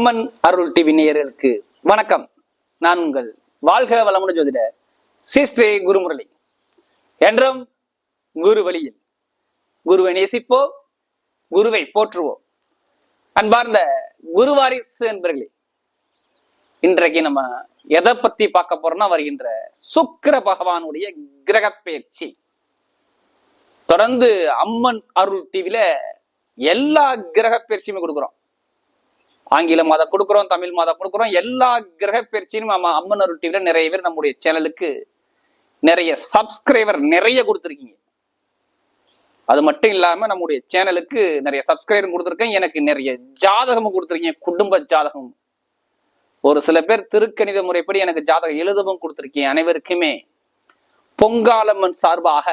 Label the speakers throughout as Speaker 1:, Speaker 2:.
Speaker 1: அம்மன் அருள் TV நேயர்களுக்கு வணக்கம். நான் உங்கள் வாழ்க வளமுடன் ஜோதிட சிஸ்ரே குருமுரளி. என்றும் குரு வழியில் குருவை நேசிப்போ குருவை போற்றுவோம். அன்பார்ந்த குருவாரிசு என்பர்களே இன்றைக்கு நம்ம எதை பத்தி பார்க்க போறோம்னா வருகின்ற சுக்கிர பகவானுடைய கிரக பயிற்சி. தொடர்ந்து அம்மன் அருள் டிவில எல்லா கிரக பயிற்சியுமே கொடுக்குறோம். ஆங்கில மாதம் கொடுக்குறோம் தமிழ் மாதம் கொடுக்குறோம் எல்லா கிரக பயிற்சியும் நம்ம அம்மன் அருள் டிவில நிறைய பேர் நம்முடைய சேனலுக்கு நிறைய சப்ஸ்கிரைபர் நிறைய கொடுத்துருக்கீங்க. அது மட்டும் இல்லாம நம்முடைய சேனலுக்கு நிறைய சப்ஸ்கிரைபர் கொடுத்துருக்கேன். எனக்கு நிறைய ஜாதகமும் கொடுத்துருக்கீங்க குடும்ப ஜாதகம். ஒரு சில பேர் திருக்கணித முறைப்படி எனக்கு ஜாதகம் எழுதவும் கொடுத்துருக்கீங்க. அனைவருக்குமே பொங்காலம்மன் சார்பாக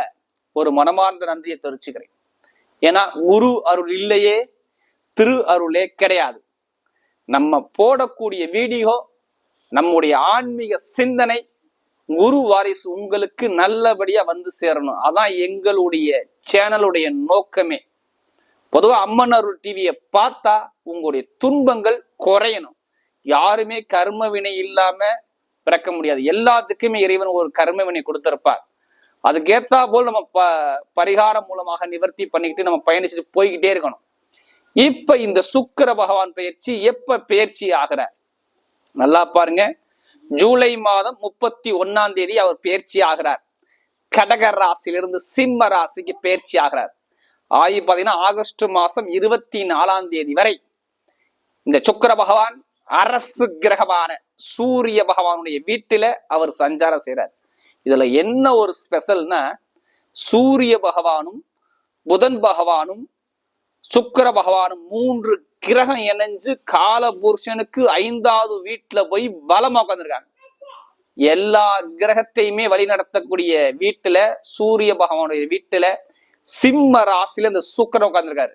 Speaker 1: ஒரு மனமார்ந்த நன்றியை தெரிவிச்சுக்கிறேன். ஏன்னா குரு அருள் இல்லையே திரு அருளே கிடையாது. நம்ம போடக்கூடிய வீடியோ நம்முடைய ஆன்மீக சிந்தனை குரு வாரிசு உங்களுக்கு நல்லபடியா வந்து சேரணும். அதான் எங்களுடைய சேனலுடைய நோக்கமே. பொதுவாக அம்மன் அருள் டிவியை பார்த்தா உங்களுடைய துன்பங்கள் குறையணும். யாருமே கர்ம வினை இல்லாம பிறக்க முடியாது. எல்லாத்துக்குமே இறைவன் ஒரு கர்ம வினை கொடுத்திருப்பார். அதுக்கேத்தா போல் நம்ம ப பரிகாரம் மூலமாக நிவர்த்தி பண்ணிக்கிட்டு நம்ம பயணிச்சுட்டு போய்கிட்டே இருக்கணும். இப்ப இந்த சுக்கிர பகவான் பயிற்சி எப்ப பயிற்சி ஆகிறார் நல்லா பாருங்க. ஜூலை மாதம் முப்பத்தி ஒன்னாம் தேதி அவர் பயிற்சி ஆகிறார். கடக ராசியிலிருந்து சிம்ம ராசிக்கு பயிற்சி ஆகிறார். ஆகி பார்த்தீங்கன்னா ஆகஸ்ட் மாசம் இருபத்தி நாலாம் தேதி வரை இந்த சுக்கிர பகவான் அரசு கிரகமான சூரிய பகவானுடைய வீட்டுல அவர் சஞ்சாரம் செய்கிறார் இதுல என்ன ஒரு ஸ்பெஷல்னா சூரிய பகவானும் புதன் பகவானும் சுக்கிர பகவானும் மூன்று கிரகம் இணைஞ்சு கால புருஷனுக்கு ஐந்தாவது வீட்டுல போய் பலமா உட்காந்துருக்காங்க எல்லா கிரகத்தையுமே வழி நடத்தக்கூடிய வீட்டுல சூரிய பகவானுடைய வீட்டுல சிம்ம ராசியில இந்த சுக்கரன் உட்காந்துருக்காரு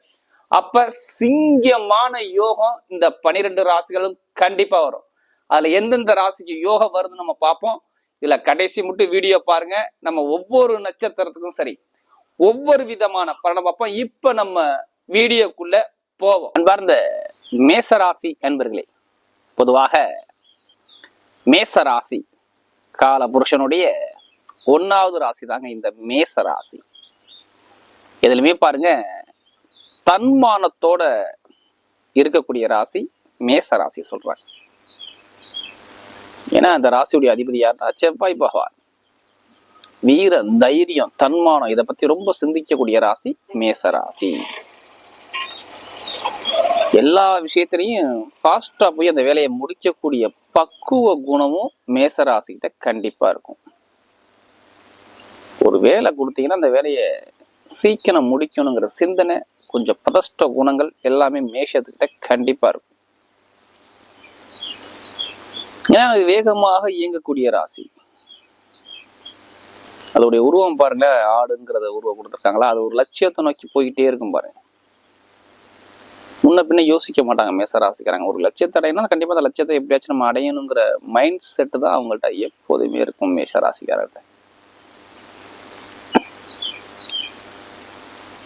Speaker 1: அப்ப சிங்கமான யோகம் இந்த பனிரெண்டு ராசிகளும் கண்டிப்பா வரும். அதுல எந்தெந்த ராசிக்கு யோகம் வருதுன்னு நம்ம பார்ப்போம். இதுல கடைசி மட்டும் வீடியோ பாருங்க. நம்ம ஒவ்வொரு நட்சத்திரத்துக்கும் சரி. ஒவ்வொரு விதமான பலனை பார்ப்போம். இப்ப நம்ம வீடியோக்குள்ள போவோம். அன்பார்ந்த மேசராசி அன்பர்களே பொதுவாக மேசராசி கால புருஷனுடைய ஒன்னாவது ராசி தாங்க இந்த மேச ராசி எதுலையுமே பாருங்க தன்மானத்தோட இருக்கக்கூடிய ராசி மேச ராசி சொல்றாங்க. ஏன்னா அந்த ராசியுடைய அதிபதி யாருன்னா செவ்வாய் பகவான். வீரம் தைரியம் தன்மானம் இதை பத்தி ரொம்ப சிந்திக்கக்கூடிய ராசி மேச ராசி எல்லா விஷயத்திலையும் ஃபாஸ்டா போய் அந்த வேலையை முடிக்கக்கூடிய பக்குவ குணமும் மேச கண்டிப்பாக கண்டிப்பா இருக்கும். ஒரு வேலை கொடுத்தீங்கன்னா அந்த வேலையை சீக்கிரம் முடிக்கணுங்கிற சிந்தனை கொஞ்சம் பதஷ்ட குணங்கள் எல்லாமே மேஷத்துக்கிட்ட கண்டிப்பா இருக்கும். ஏன்னா அது வேகமாக இயங்கக்கூடிய ராசி. அதோடைய உருவம் பாருங்க ஆடுங்கிறத உருவம் கொடுத்துருக்காங்களா? அது ஒரு லட்சியத்தை நோக்கி போய்கிட்டே இருக்கும் பாருங்க. முன்ன பின்ன யோசிக்க மாட்டாங்க மேசராசிக்காரங்க. ஒரு லட்சியத்தை அடையணும் கண்டிப்பாக அந்த லட்சியத்தை எப்படியாச்சும் நம்ம அடையணுங்கிற மைண்ட் செட்டு தான் அவங்கள்ட்ட எப்போதுமே இருக்கும் மேஷராசிக்காரர்கிட்ட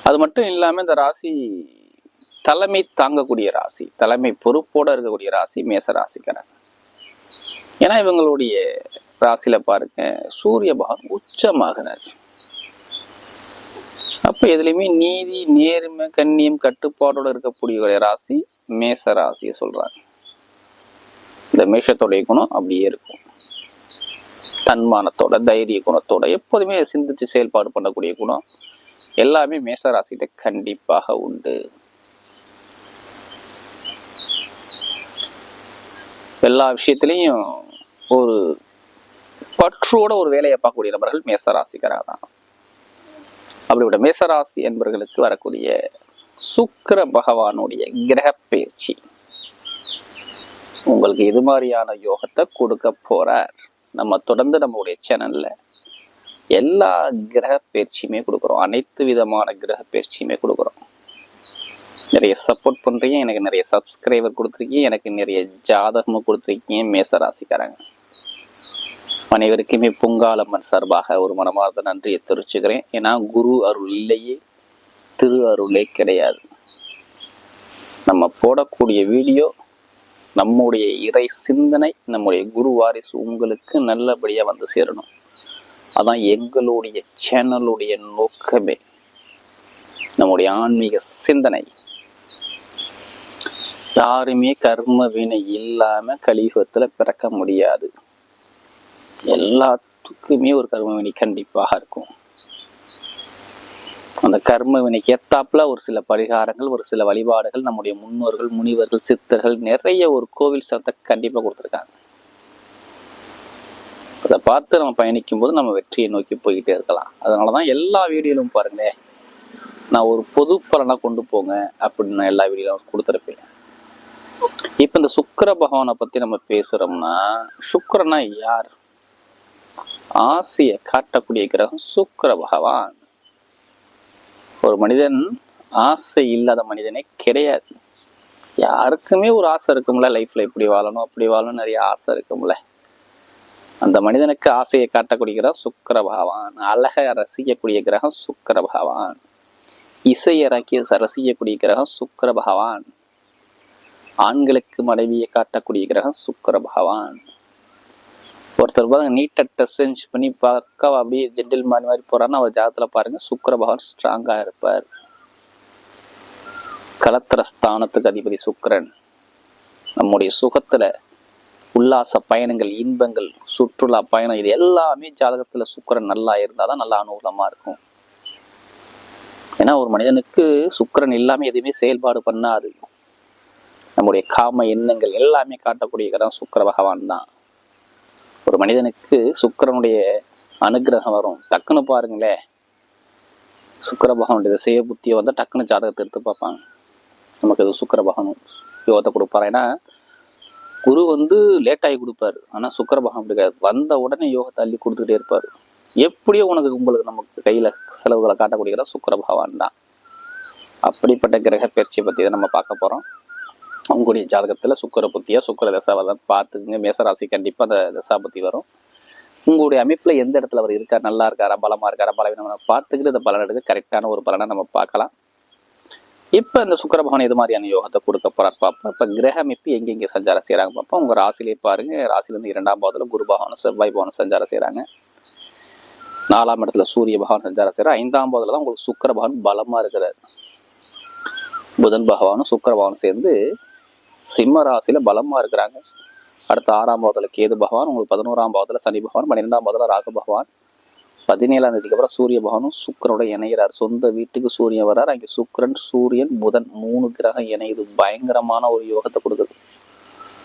Speaker 1: அது மட்டும் இல்லாமல் இந்த ராசி தலைமை தாங்கக்கூடிய ராசி தலைமை பொறுப்போட இருக்கக்கூடிய ராசி மேச ராசிக்காரங்க ஏன்னா இவங்களுடைய ராசியில் பாருங்க சூரிய பகவான் உச்சமாகிறார். அப்போ எதுலேயுமே நீதி நேர்மை கண்ணியம் கட்டுப்பாடோடு இருக்கக்கூடிய ராசி மேச ராசியை சொல்கிறாங்க இந்த மேஷத்துடைய குணம் அப்படியே இருக்கும். தன்மானத்தோட தைரிய குணத்தோட எப்போதுமே சிந்திச்சு செயல்பாடு பண்ணக்கூடிய குணம் எல்லாமே மேச ராசியில கண்டிப்பாக உண்டு. எல்லா விஷயத்துலேயும் ஒரு பற்றோட ஒரு வேலையை பார்க்கக்கூடிய நபர்கள் மேச ராசிக்காராக தான். அப்படிப்பட்ட மேசராசி என்பவர்களுக்கு வரக்கூடிய சுக்கிர பகவானுடைய கிரக பயிற்சி உங்களுக்கு இது மாதிரியான யோகத்தை கொடுக்க போறார்? நம்ம தொடர்ந்து நம்மளுடைய சேனல்ல எல்லா கிரக பயிற்சியுமே கொடுக்குறோம். அனைத்து விதமான கிரக பயிற்சியுமே கொடுக்குறோம். நிறைய சப்போர்ட் பண்றீங்க. எனக்கு நிறைய சப்ஸ்கிரைபர் கொடுத்துருக்கீங்க. எனக்கு நிறைய ஜாதகமும் கொடுத்துருக்கீங்க. மேசராசிக்காரங்க. அனைவருக்குமே பொங்காலம்மன் சார்பாக ஒரு மனமார்ந்த நன்றியை தெரிவிச்சுக்கிறேன். ஏன்னா குரு அருள் இல்லையே திரு அருளே கிடையாது. நம்ம போடக்கூடிய வீடியோ நம்முடைய இறை சிந்தனை நம்முடைய குரு வாரிசு உங்களுக்கு நல்லபடியாக வந்து சேரணும். அதான் எங்களுடைய சேனலுடைய நோக்கமே. நம்முடைய ஆன்மீக சிந்தனை. யாருமே கர்ம வினை இல்லாமல் கலியுகத்தில் பிறக்க முடியாது. எல்லாத்துக்குமே ஒரு கர்ம வினை கண்டிப்பாக இருக்கும். அந்த கர்ம வினைக்கு ஏத்தாப்புல ஒரு சில பரிகாரங்கள் ஒரு சில வழிபாடுகள் நம்முடைய முன்னோர்கள் முனிவர்கள் சித்தர்கள் நிறைய ஒரு கோவில் சத்தை கண்டிப்பா கொடுத்துருக்காங்க. அதை பார்த்து நம்ம பயணிக்கும் போது நம்ம வெற்றியை நோக்கி போய்கிட்டே இருக்கலாம். அதனாலதான் எல்லா வீடியோலும் பாருங்களேன் நான் ஒரு பொது பலனா கொண்டு போங்க அப்படின்னு நான் எல்லா வீடியோலும் கொடுத்துருப்பேன். இப்ப இந்த சுக்கிர பகவானை பத்தி நம்ம பேசுறோம்னா சுக்கரனா யார்? ஆசையை காட்டக்கூடிய கிரகம் சுக்கர பகவான். ஒரு மனிதன் ஆசை இல்லாத மனிதனே கிடையாது. யாருக்குமே ஒரு ஆசை இருக்கும்ல லைஃப்ல இப்படி வாழணும் அப்படி வாழணும் நிறைய ஆசை இருக்கும்ல. அந்த மனிதனுக்கு ஆசையை காட்டக்கூடிய கிரகம் சுக்கர பகவான். அழகை ரசிக்கக்கூடிய கிரகம் சுக்கர பகவான். இசையை ரக்கி ரசிக்கக்கூடிய கிரகம் சுக்கர பகவான். ஆண்களுக்கு மனைவியை காட்டக்கூடிய கிரகம் சுக்கர பகவான். ஒருத்தர் பாருங்க நீட்டை டெஸ்ட் பண்ணி பார்க்க அப்படியே ஜெண்டில் மாதிரி மாதிரி போறாருன்னா அவர் ஜாதத்துல பாருங்க சுக்கர பகவான் ஸ்ட்ராங்கா இருப்பார். கலத்திர ஸ்தானத்துக்கு அதிபதி சுக்கரன். நம்முடைய சுகத்துல உல்லாச பயணங்கள் இன்பங்கள் சுற்றுலா பயணம் இது எல்லாமே ஜாதகத்துல சுக்கரன் நல்லா இருந்தாதான் நல்லா அனுகூலமா இருக்கும். ஏன்னா ஒரு மனிதனுக்கு சுக்கிரன் இல்லாமல் எதுவுமே செயல்பாடு பண்ணாது. நம்முடைய காம எண்ணங்கள் எல்லாமே காட்டக்கூடிய தான் சுக்கர பகவான் தான். ஒரு மனிதனுக்கு சுக்கிரனுடைய அனுகிரகம் வரும். டக்குன்னு பாருங்களேன் சுக்கர பகவானுடைய திசைய புத்தியை வந்து டக்குன்னு ஜாதகத்தை எடுத்து பார்ப்பாங்க. நமக்கு இது சுக்கர பகவான் யோகத்தை கொடுப்பாரு? ஏன்னா குரு வந்து லேட்டாகி கொடுப்பாரு. ஆனால் சுக்கர பகவான் அப்படி கிடையாது. வந்த உடனே யோகத்தை அள்ளி கொடுத்துக்கிட்டே இருப்பார். எப்படியோ உனக்கு உங்களுக்கு நமக்கு கையில் செலவுகளை காட்டக்கூடிய சுக்கர பகவான் தான். அப்படிப்பட்ட கிரக பயிற்சியை பற்றி தான் நம்ம பார்க்க போகிறோம் அவங்களுடைய ஜாதகத்தில் சுக்கர புத்தியாக சுக்கர தசாவதான் பார்த்துக்குங்க. மேசராசி கண்டிப்பாக அந்த தசாபத்தி வரும். உங்களுடைய அமைப்பில் எந்த இடத்துல அவர் இருக்கார்? நல்லா இருக்காரா? பலமாக இருக்காரா? பலவீனமாக பார்த்துக்கிட்டு இந்த பலன் எடுக்க கரெக்டான ஒரு பலனை நம்ம பார்க்கலாம். இப்போ இந்த சுக்கர பகவான் எது மாதிரியான யோகத்தை கொடுக்க போகிறார் பார்ப்போம். இப்போ கிரக அமைப்பு எங்கெங்கே சஞ்சாரம் செய்கிறாங்க பார்ப்போம். உங்கள் ராசிலேயே பாருங்க. ராசிலேருந்து இரண்டாம் பாவத்தில் குரு பகவான் செவ்வாய் பகவான் சஞ்சாரம் செய்கிறாங்க நாலாம் இடத்துல சூரிய பகவான் சஞ்சாரம் செய்கிறார் ஐந்தாம் பாவத்தில் தான் உங்களுக்கு சுக்கர பகவான் பலமாக இருக்கிறார். புதன் பகவானும் சுக்கர பகவானும் சேர்ந்து சிம்ம ராசியில பலமா இருக்கிறாங்க. அடுத்த ஆறாம் பாவத்துல கேது பகவான் உங்களுக்கு பதினோராம் பாவத்துல சனி பகவான் பன்னிரெண்டாம் பாவத்துல ராகு பகவான். பதினேழாம் தேதிக்கு அப்புறம் சூரிய பகவானும் சுக்கரனோட இணைகிறார் சொந்த வீட்டுக்கு சூரியன் வர்றார். அங்கே சுக்கிரன் சூரியன் புதன் மூணு கிரகம் இணையுது. பயங்கரமான ஒரு யோகத்தை கொடுக்குது.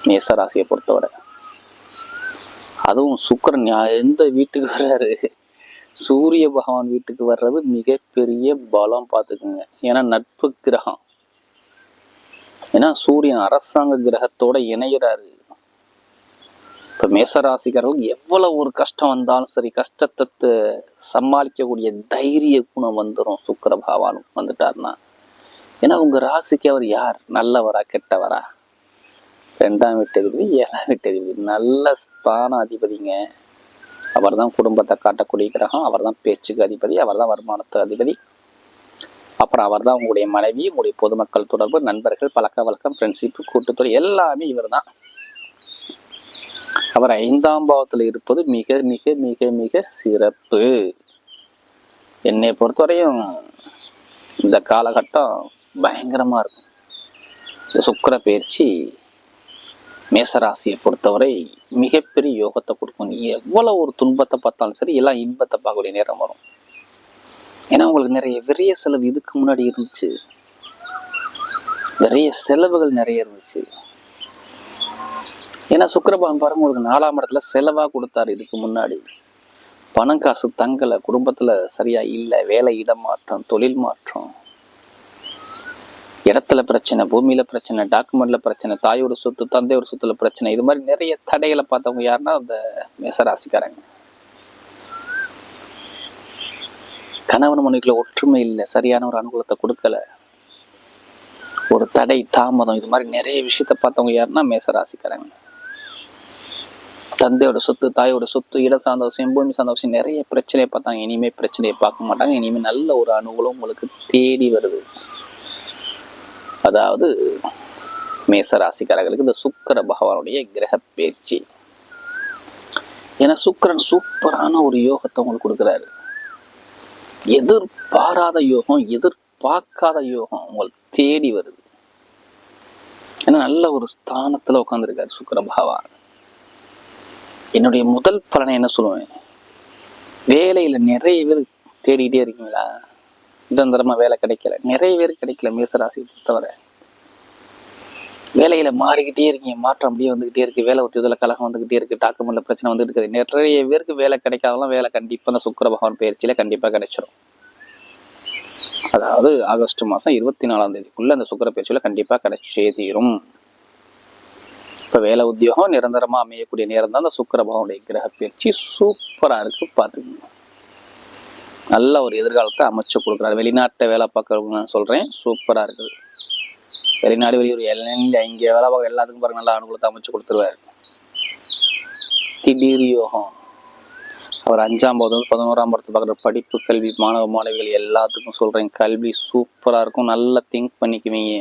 Speaker 1: மேச ராசியை பொறுத்தவரை. அதுவும் சுக்கிரன் யா- எந்த வீட்டுக்கு வர்றாரு? சூரிய பகவான் வீட்டுக்கு வர்றது மிகப்பெரிய பலம் பார்த்துக்குங்க. ஏன்னா நட்பு கிரகம். ஏன்னா சூரியன் அரசாங்க கிரகத்தோட இணைகிறாரு இப்ப மேசராசிக்காரர்கள் எவ்வளவு ஒரு கஷ்டம் வந்தாலும் சரி கஷ்டத்தை சமாளிக்கக்கூடிய தைரிய குணம் வந்துடும் சுக்கர பகவானும் வந்துட்டாருன்னா. ஏன்னா உங்க ராசிக்கு அவர் யார்? நல்லவரா கெட்டவரா? ரெண்டாம் வீட்டதிபதி ஏழாம் வீட்டதிபதி நல்ல ஸ்தான அதிபதிங்க. அவர் தான் குடும்பத்தை காட்டக்கூடிய கிரகம். அவர் தான் பேச்சுக்கு அதிபதி. அவர் தான் வருமானத்து அதிபதி. அப்புறம் அவர் தான் உங்களுடைய மனைவி உங்களுடைய பொதுமக்கள் தொடர்பு நண்பர்கள் பழக்க வழக்கம் ஃப்ரெண்ட்ஷிப் கூட்டுத்துறை எல்லாமே இவர் தான் அவர் ஐந்தாம் பாவத்தில் இருப்பது மிக மிக மிக மிக சிறப்பு. என்னை பொறுத்தவரையும் இந்த காலகட்டம் பயங்கரமா இருக்கும். இந்த சுக்கிர பயிற்சி மேசராசியை பொறுத்தவரை மிகப்பெரிய யோகத்தை கொடுக்கும். எவ்வளோ எவ்வளவு ஒரு துன்பத்தை பார்த்தாலும் சரி எல்லாம் இன்பத்தை பார்க்கக்கூடிய நேரம் வரும். ஏன்னா உங்களுக்கு நிறைய விரைய செலவு இதுக்கு முன்னாடி இருந்துச்சு. நிறைய செலவுகள் நிறைய இருந்துச்சு. ஏன்னா சுக்கரபான் பாருங்க உங்களுக்கு நாலாம் இடத்துல செலவாக கொடுத்தாரு இதுக்கு முன்னாடி. பணம் காசு தங்கலை குடும்பத்தில் சரியா இல்லை வேலை இடமாற்றம் தொழில் மாற்றம். இடத்துல பிரச்சனை பூமியில பிரச்சனை டாக்குமெண்ட்ல பிரச்சனை தாயோட சொத்து தந்தையோட சொத்துல பிரச்சனை இது மாதிரி நிறைய தடைகளை பார்த்தவங்க யாருன்னா அந்த மேசராசிக்காரங்க. கணவன் மனைவிக்குள்ள ஒற்றுமை இல்லை சரியான ஒரு அனுகூலத்தை கொடுக்கல. ஒரு தடை தாமதம் இது மாதிரி நிறைய விஷயத்த பார்த்தவங்க யாருன்னா மேசராசிக்காரங்க தந்தையோட சொத்து தாயோட சொத்து இடம் சார்ந்த விஷயம் பூமி சார்ந்த விஷயம் நிறைய பிரச்சனையை பார்த்தாங்க. இனிமே பிரச்சனையை பார்க்க மாட்டாங்க. இனிமேல் நல்ல ஒரு அனுகூலம் உங்களுக்கு தேடி வருது. அதாவது மேச ராசிக்காரர்களுக்கு இந்த சுக்கிர பகவானுடைய கிரக பயிற்சி ஏன்னா சுக்கிரன் சூப்பரான ஒரு யோகத்தை உங்களுக்கு கொடுக்குறாரு. எதிர்பாராத யோகம் எதிர்பார்க்காத யோகம் உங்களை தேடி வருது. ஏன்னா நல்ல ஒரு ஸ்தானத்துல உட்காந்துருக்காரு சுக்கர பகவான். என்னுடைய முதல் பலனை என்ன சொல்லுவேன்? வேலையில நிறைய பேர் தேடிக்கிட்டே இருக்கீங்களா? நிரந்தரமா வேலை கிடைக்கல. நிறைய பேர் கிடைக்கல மேசராசி பொறுத்தவரை. வேலையில மாறிக்கிட்டே இருக்கீங்க மாற்றம் அப்படியே வந்துகிட்டே இருக்கு வேலை ஒத்துதல கலகம் வந்துகிட்டே இருக்கு டாக்குமெண்ட்ல பிரச்சனை வந்துட்டு இருக்குது. நிறைய பேருக்கு வேலை கிடைக்காதெல்லாம் வேலை கண்டிப்பா இந்த சுக்கர பகவான் பயிற்சியில கண்டிப்பா கிடைச்சிரும். அதாவது ஆகஸ்ட் மாசம் இருபத்தி நாலாம் தேதிக்குள்ள அந்த சுக்கிர பயிற்சியில கண்டிப்பா கிடைச்சே தீரும். இப்ப வேலை உத்தியோகம் நிரந்தரமா அமையக்கூடிய நேரம் தான் அந்த சுக்கர பகவானுடைய கிரக பயிற்சி. சூப்பரா இருக்கு பாத்துக்கோங்க. நல்ல ஒரு எதிர்காலத்தை அமைச்சு கொடுக்குறாரு. வெளிநாட்டை வேலை பார்க்கறவங்க நான் சொல்றேன் சூப்பரா இருக்குது. வெளிநாடு வெளியூர் எல்லாம் இங்கே வேலை பார்க்குற எல்லாத்துக்கும் பாருங்க நல்லா அனுகூலத்தை அமைச்சு கொடுத்துருவாரு. திடீர் யோகம். அவர் அஞ்சாம் போது பதினோராம் படத்தை பார்க்குற படிப்பு கல்வி மாணவ மாணவிகள் எல்லாத்துக்கும் சொல்கிறேன் கல்வி சூப்பராக இருக்கும். நல்லா திங்க் பண்ணிக்குவீங்க.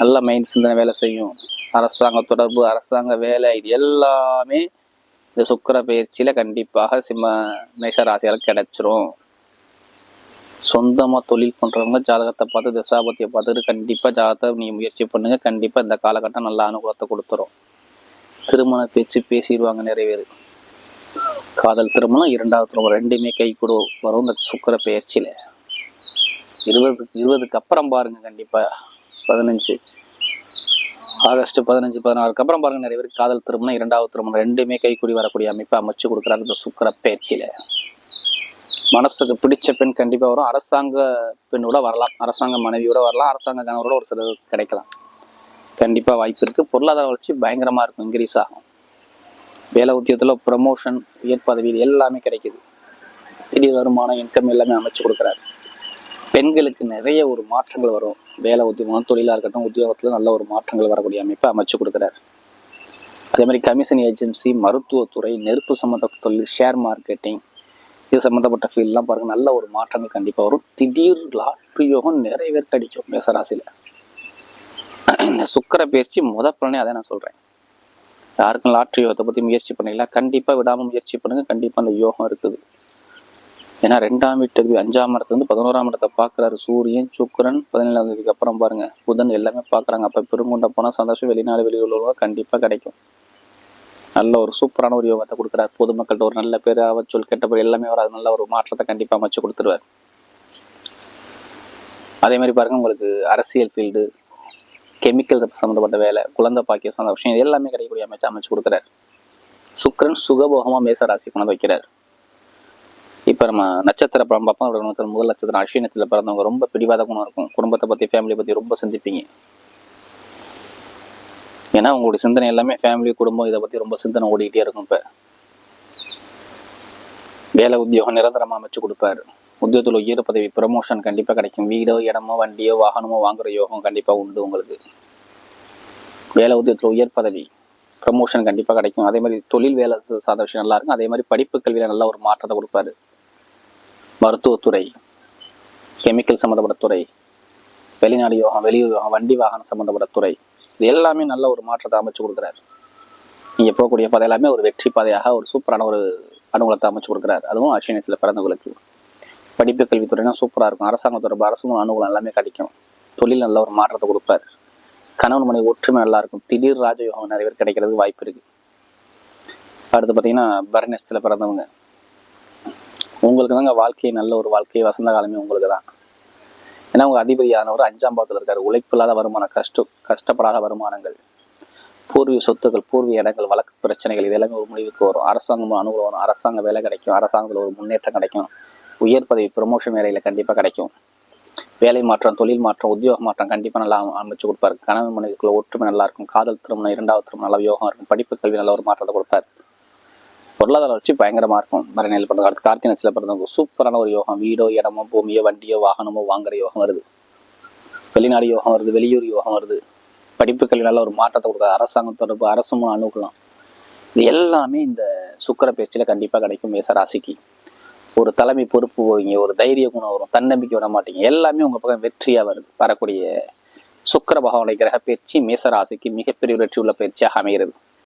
Speaker 1: நல்ல மைண்ட் சிந்தனை வேலை செய்யும். அரசாங்க தொடர்பு அரசாங்க வேலை இது எல்லாமே இந்த சுக்கிர பயிற்சியில் கண்டிப்பாக சிம்ம மேஷராசியால் கிடைச்சிரும். சொந்தமாக தொழில் பண்ணுறவங்க ஜாதகத்தை பார்த்து தசாபத்தியை பார்த்துட்டு கண்டிப்பாக ஜாதகத்தை நீங்கள் முயற்சி பண்ணுங்க. கண்டிப்பாக இந்த காலகட்டம் நல்ல அனுகூலத்தை கொடுத்துரும். திருமண பேச்சு பேசிடுவாங்க நிறைய பேர். காதல் திருமணம் இரண்டாவது திருமணம் ரெண்டுமே கை கொடு வரும் இந்த சுக்கர பயிற்சியில் இருபதுக்கு இருபதுக்கு அப்புறம் பாருங்க கண்டிப்பாக பதினஞ்சு ஆகஸ்ட் பதினஞ்சு பதினாறுக்கு அப்புறம் பாருங்க நிறைய பேர் காதல் திருமணம் இரண்டாவது திருமணம் ரெண்டுமே கைக்கூடி வரக்கூடிய அமைப்பை அமைச்சு கொடுக்குறாரு இந்த சுக்கர பயிற்சியில் மனசுக்கு பிடிச்ச பெண் கண்டிப்பாக வரும். அரசாங்க பெண்ணோட வரலாம். அரசாங்க மனைவியோட வரலாம். அரசாங்க கணவரோட ஒரு சிலர் கிடைக்கலாம். கண்டிப்பாக வாய்ப்பு இருக்குது பொருளாதார வளர்ச்சி பயங்கரமாக இருக்கும். இன்க்ரீஸ் ஆகும். வேலை உத்தியத்தில் ப்ரமோஷன் உயர் பதவி இது எல்லாமே கிடைக்குது. திடீர் வருமானம் இன்கம் எல்லாமே அமைச்சு கொடுக்குறாரு. பெண்களுக்கு நிறைய ஒரு மாற்றங்கள் வரும். வேலை உத்தியோகம் தொழிலாக இருக்கட்டும் உத்தியோகத்தில் நல்ல ஒரு மாற்றங்கள் வரக்கூடிய அமைப்பை அமைச்சு கொடுக்குறாரு. அதே மாதிரி கமிஷன் ஏஜென்சி மருத்துவத்துறை நெருப்பு சம்மந்தப்பட்ட தொழில் ஷேர் மார்க்கெட்டிங் இது சம்மந்தப்பட்ட ஃபீல்டெலாம் பாருங்க நல்ல ஒரு மாற்றங்கள் கண்டிப்பாக வரும். திடீர் லாட்ரி யோகம் நிறைய பேர் கிடைக்கும் மேசராசியில். இந்த சுக்கர பயிற்சி முத பலனே அதை நான் சொல்றேன். யாருக்கும் லாட்ரி யோகத்தை பத்தி முயற்சி பண்ணீங்களா? கண்டிப்பா விடாமல் முயற்சி பண்ணுங்க. கண்டிப்பா அந்த யோகம் இருக்குது. ஏன்னா ரெண்டாம் வீட்டு அஞ்சாம் இடத்துல இருந்து பதினோராம் இடத்தை பார்க்குறாரு. சூரியன் சுக்கிரன் பதினேழாம் தேதிக்கு அப்புறம் பாருங்க. புதன் எல்லாமே பார்க்குறாங்க. அப்போ பெருங்குண்ட போனால் சந்தோஷம். வெளிநாடு வெளியூர் உள்ளவங்க கண்டிப்பாக கிடைக்கும். நல்ல ஒரு சூப்பரான ஒரு யோகத்தை கொடுக்குறார். பொதுமக்கள்கிட்ட ஒரு நல்ல பேர் அவச்சொல் கெட்ட பேர் எல்லாமே வராது. நல்ல ஒரு மாற்றத்தை கண்டிப்பாக அமைச்சு கொடுத்துருவார். அதே மாதிரி பாருங்க உங்களுக்கு அரசியல் ஃபீல்டு கெமிக்கல் சம்மந்தப்பட்ட வேலை குழந்தை பாக்கியம் சம்மந்த விஷயம் எல்லாமே கிடைக்கக்கூடிய அமைச்சு அமைச்சு கொடுக்குறாரு. சுக்கரன் சுகபோகமா மேச ராசி கொண்டு வைக்கிறார். இப்போ நம்ம நட்சத்திர படம் பார்ப்போம். முதல் நட்சத்திரம் அஸ்வினத்தில் பிறந்தவங்க ரொம்ப பிடிவாத குணம் இருக்கும். குடும்பத்தை பற்றி ஃபேமிலியை பற்றி ரொம்ப சிந்திப்பீங்க. ஏன்னா உங்களுடைய சிந்தனை எல்லாமே ஃபேமிலி குடும்பம் இதை பற்றி ரொம்ப சிந்தனை ஓடிக்கிட்டே இருக்கும் இப்போ. வேலை உத்தியோகம் நிரந்தரமாக அமைச்சு கொடுப்பாரு. உத்தியோகத்தில் உயர் பதவி ப்ரமோஷன் கண்டிப்பாக கிடைக்கும். வீடோ இடமோ வண்டியோ வாகனமோ வாங்குற யோகம் கண்டிப்பாக உண்டு உங்களுக்கு. வேலை உத்தியோகத்தில் உயர் பதவி ப்ரமோஷன் கண்டிப்பாக கிடைக்கும். அதே மாதிரி தொழில் வேலை சாத விஷயம் நல்லா இருக்கும். அதே மாதிரி படிப்பு கல்வியில் நல்ல ஒரு மாற்றத்தை கொடுப்பாரு. மருத்துவத்துறை கெமிக்கல் சம்மந்தப்பட்ட துறை வெளிநாடு யோகம் வெளியூர் யோகம் வண்டி வாகனம் சம்மந்தப்பட்ட துறை. இது எல்லாமே நல்ல ஒரு மாற்றத்தை அமைச்சு கொடுக்குறாரு. நீங்கள் போகக்கூடிய பாதை எல்லாமே ஒரு வெற்றி பாதையாக ஒரு சூப்பரான ஒரு அனுகூலத்தை அமைச்சு கொடுக்குறாரு. அதுவும் அஸ்வினத்தில் பிறந்தவங்களுக்கு. படிப்பு கல்வித்துறைனா சூப்பராக இருக்கும். அரசாங்கத்தோட அரசும் அரசு அனுகூலம் எல்லாமே கிடைக்கும். தொழில் நல்ல ஒரு மாற்றத்தை கொடுப்பாரு. கணவன் மனைவி ஒற்றுமை நல்லா இருக்கும். திடீர் ராஜயோகம் நிறைய பேர் கிடைக்கிறதுக்கு வாய்ப்பு இருக்கு. அடுத்து பார்த்தீங்கன்னா பரணஸ்தில் பிறந்தவங்க. உங்களுக்கு தாங்க வாழ்க்கையை நல்ல ஒரு வாழ்க்கை வசந்த காலமே உங்களுக்கு தான் ஏன்னா அவங்க அதிபதியானவர் அஞ்சாம் பாவத்தில் இருக்கார். உழைப்பில்லாத வருமானம் கஷ்டம் கஷ்டப்படாத வருமானங்கள் பூர்வீக சொத்துக்கள் பூர்வீக இடங்கள் வழக்கு பிரச்சனைகள் இதெல்லாமே ஒரு முடிவுக்கு வரும். அரசாங்கம் அனுகூலம் வரும். அரசாங்க வேலை கிடைக்கும். அரசாங்கத்தில் ஒரு முன்னேற்றம் கிடைக்கும். உயர் பதவி ப்ரொமோஷன் வேலையில் கண்டிப்பாக கிடைக்கும். வேலை மாற்றம் தொழில் மாற்றம் உத்தியோக மாற்றம் கண்டிப்பாக நல்லா அமைச்சு கொடுப்பாரு. கணவன் மனைவிக்குள்ள ஒற்றுமை நல்லா இருக்கும். காதல் திருமணம் இரண்டாவது திருமணம் நல்லா யோகம் இருக்கும். படிப்பு கல்வி நல்ல ஒரு மாற்றத்தை கொடுப்பாரு. பொருளாதார வச்சு பயங்கரமா இருக்கும். மறைநிலை பிறந்த அடுத்து கார்த்திகை நட்சத்திர பிறந்தவங்க சூப்பரான ஒரு யோகம். வீடோ இடமோ பூமியோ வண்டியோ வாகனமோ வாங்குற யோகம் வருது. வெளிநாடு யோகம் வருது வெளியூர் யோகம் வருது. படிப்புகளில் நல்ல ஒரு மாற்றத்தை கொடுக்குறது அரசாங்கம் தொடர்பு அரசும் அணுகலாம். இது எல்லாமே இந்த சுக்கிர பேச்சில் கண்டிப்பாக கிடைக்கும் மேச ராசிக்கு. ஒரு தலைமை பொறுப்பு போவீங்க ஒரு தைரிய குணம் வரும். தன்னம்பிக்கை விட மாட்டீங்க. எல்லாமே உங்கள் பக்கம் வெற்றியாக வருது. வரக்கூடிய சுக்கிர பகவானுடைய கிரக பயிற்சி மேசராசிக்கு மிகப்பெரிய வெற்றி உள்ள பயிற்சியாக அமைகிறது.